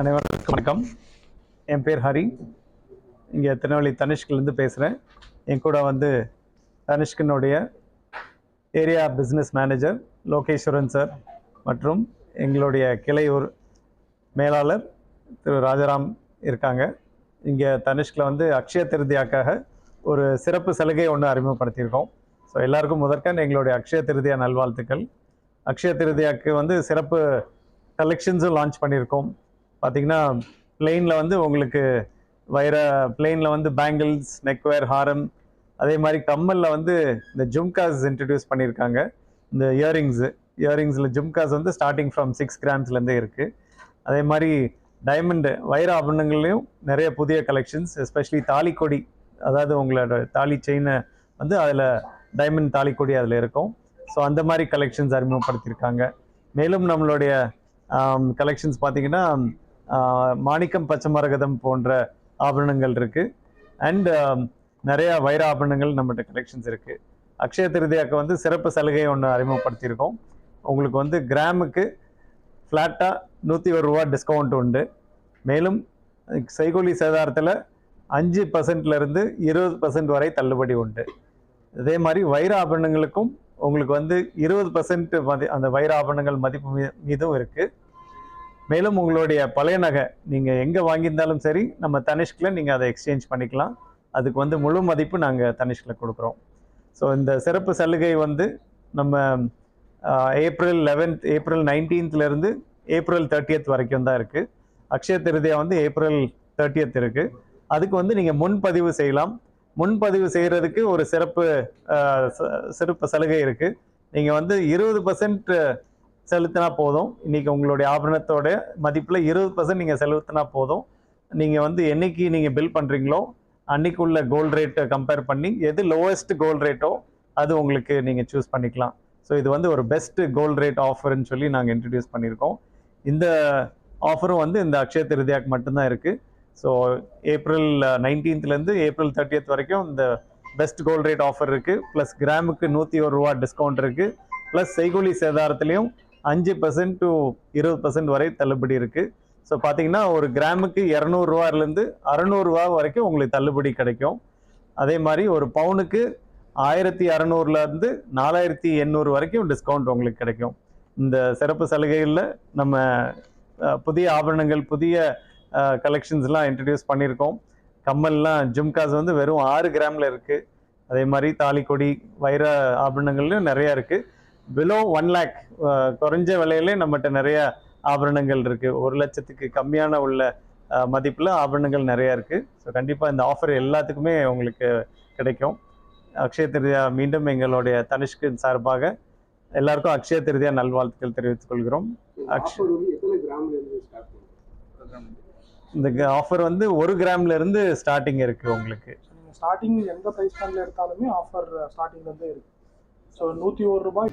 அனைவருக்கும் வணக்கம். என் பேர் ஹரி. இங்கே திருநெல்வேலி தனிஷ்கிலேருந்து பேசுகிறேன். என் கூட வந்து தனிஷ்கினுடைய area business manager Lokeswaran sir மற்றும் எங்களுடைய கிளையூர் மேலாளர் திரு ராஜாராம் இருக்காங்க. இங்கே தனிஷ்கில் வந்து அக்ஷய திருதியாக்காக ஒரு சிறப்பு சலுகை ஒன்று அறிமுகப்படுத்தியிருக்கோம். ஸோ எல்லாருக்கும் முதற்கண் எங்களுடைய அக்ஷய திருதியா நல்வாழ்த்துக்கள். அக்ஷய திருதியாக்கு வந்து சிறப்பு கலெக்ஷன்ஸும் லான்ச் பண்ணியிருக்கோம். பார்த்தீங்கன்னா பிளெயினில் வந்து உங்களுக்கு வைர பிளெயினில் வந்து பேங்கிள்ஸ் நெக்வேர் ஹாரம் அதே மாதிரி கம்மலில் வந்து இந்த ஜும்காஸ் இன்ட்ரடியூஸ் பண்ணியிருக்காங்க இந்த இயரிங்ஸு இயரிங்ஸில் ஜும்காஸ் வந்து ஸ்டார்டிங் ஃப்ரம் சிக்ஸ் கிராம்ஸ்லேருந்தே இருக்குது அதே மாதிரி டைமண்டு வைர ஆபரணங்கள்லையும் நிறைய புதிய கலெக்ஷன்ஸ் எஸ்பெஷலி தாலிக்கொடி அதாவது உங்களோட தாலி செயினை வந்து அதில் டைமண்ட் தாலிக்கொடி அதில் இருக்கும். ஸோ அந்த மாதிரி கலெக்ஷன்ஸ் அறிமுகப்படுத்தியிருக்காங்க மேலும் நம்மளுடைய கலெக்ஷன்ஸ் பார்த்தீங்கன்னா மாணிக்கம் பச்சை மரகதம் போன்ற ஆபரணங்கள் இருக்குது அண்ட் நிறையா வைர ஆபரணங்கள் நம்மகிட்ட கலெக்ஷன்ஸ் இருக்குது அக்ஷய திருதியாக்கு வந்து சிறப்பு சலுகை ஒன்று அறிமுகப்படுத்தியிருக்கோம். உங்களுக்கு வந்து கிராமுக்கு ஃப்ளாட்டாக நூற்றி ஒரு ரூபா டிஸ்கவுண்ட் உண்டு. மேலும் செய்கூலி சேதாரத்தில் அஞ்சு பர்சன்ட்லேருந்து இருபது பர்சன்ட் வரை தள்ளுபடி உண்டு. இதே மாதிரி வைர ஆபரணங்களுக்கும் உங்களுக்கு வந்து இருபது பர்சன்ட் மதி அந்த வைர ஆபரணங்கள் மதிப்பு மீ- மீதும் இருக்குது மேலும் உங்களுடைய பழைய நகை நீங்கள் எங்கே வாங்கியிருந்தாலும் சரி நம்ம தனிஷ்கில் நீங்கள் அதை எக்ஸ்சேஞ்ச் பண்ணிக்கலாம். அதுக்கு வந்து முழு மதிப்பு நாங்கள் தனிஷ்கில் கொடுக்குறோம். ஸோ இந்த சிறப்பு சலுகை வந்து நம்ம ஏப்ரல் லெவன்த் ஏப்ரல் நைன்டீன்த்லேருந்து ஏப்ரல் தேர்ட்டியத் வரைக்கும் தான் இருக்குது அக்ஷய திருதியா வந்து ஏப்ரல் தேர்ட்டியத் இருக்குது அதுக்கு வந்து நீங்கள் முன்பதிவு செய்யலாம். முன்பதிவு செய்கிறதுக்கு ஒரு சிறப்பு ச- சிறப்பு சலுகை இருக்குது நீங்கள் வந்து இருபது பர்சன்ட் செலுத்தினா போதும். இன்றைக்கி உங்களுடைய ஆபரணத்தோட மதிப்பில் இருபது பர்சன்ட் நீங்கள் செலுத்தினா போதும். நீங்கள் வந்து என்னைக்கு நீங்கள் பில் பண்ணுறீங்களோ அன்றைக்குள்ள உள்ள ரேட்டை கம்பேர் பண்ணி எது லோவஸ்ட் கோல்டு ரேட்டோ அது உங்களுக்கு நீங்கள் சூஸ் பண்ணிக்கலாம். ஸோ இது வந்து ஒரு பெஸ்ட்டு கோல்டு ரேட் ஆஃபர்னு சொல்லி நாங்கள் இன்ட்ரடியூஸ் பண்ணியிருக்கோம். இந்த ஆஃபரும் வந்து இந்த அக்ஷய திருதியாக்கு மட்டும்தான் இருக்குது ஸோ ஏப்ரல் நைன்டீன்த்லேருந்து ஏப்ரல் தேர்ட்டியத் வரைக்கும் இந்த பெஸ்ட் கோல்டு ரேட் ஆஃபர் இருக்குது ப்ளஸ் கிராமுக்கு நூற்றி ஒரு ரூபா டிஸ்கவுண்ட் இருக்குது ப்ளஸ் செய்கூலி சேதாரத்துலேயும் அஞ்சு பர்சன்ட் டு இருபது பர்சன்ட் வரை தள்ளுபடி இருக்குது ஸோ பார்த்தீங்கன்னா ஒரு கிராமுக்கு இரநூறுவாயிலேருந்து அறநூறுவா வரைக்கும் உங்களுக்கு தள்ளுபடி கிடைக்கும். அதே மாதிரி ஒரு பவுனுக்கு ஆயிரத்தி அறநூறுலேருந்து நாலாயிரத்தி எண்ணூறு வரைக்கும் டிஸ்கவுண்ட் உங்களுக்கு கிடைக்கும். இந்த சிறப்பு சலுகைகளில் நம்ம புதிய ஆபரணங்கள் புதிய கலெக்ஷன்ஸ்லாம் இன்ட்ரடியூஸ் பண்ணியிருக்கோம். கம்மல்லாம் ஜும்காஸ் வந்து வெறும் ஆறு கிராமில் இருக்குது அதே மாதிரி தாலிக்கொடி வைர ஆபரணங்கள்லையும் நிறையா இருக்குது பிலோ ஒன் லேக் குறைஞ்ச விலையிலே நம்மகிட்ட நிறைய ஆபரணங்கள் இருக்குது ஒரு லட்சத்துக்கு கம்மியான உள்ள மதிப்பில் ஆபரணங்கள் நிறையா இருக்குது ஸோ கண்டிப்பாக இந்த ஆஃபர் எல்லாத்துக்குமே உங்களுக்கு கிடைக்கும். அக்ஷய திருதியா மீண்டும் எங்களுடைய தனிஷ்கின் சார்பாக எல்லாருக்கும் அக்ஷய திருதியா நல்வாழ்த்துக்கள் தெரிவித்துக் கொள்கிறோம். இந்த ஆஃபர் வந்து ஒரு கிராம்ல இருந்து ஸ்டார்டிங் இருக்கு உங்களுக்கு. ஸ்டார்டிங் எந்த ப்ரைஸ் பேண்ட்ல எடுத்தாலுமே ஆஃபர் ஸ்டார்டிங்ல இருந்தே இருக்கு. ஸோ நூற்றி ஒரு ரூபாய்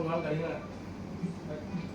होगा करेगा।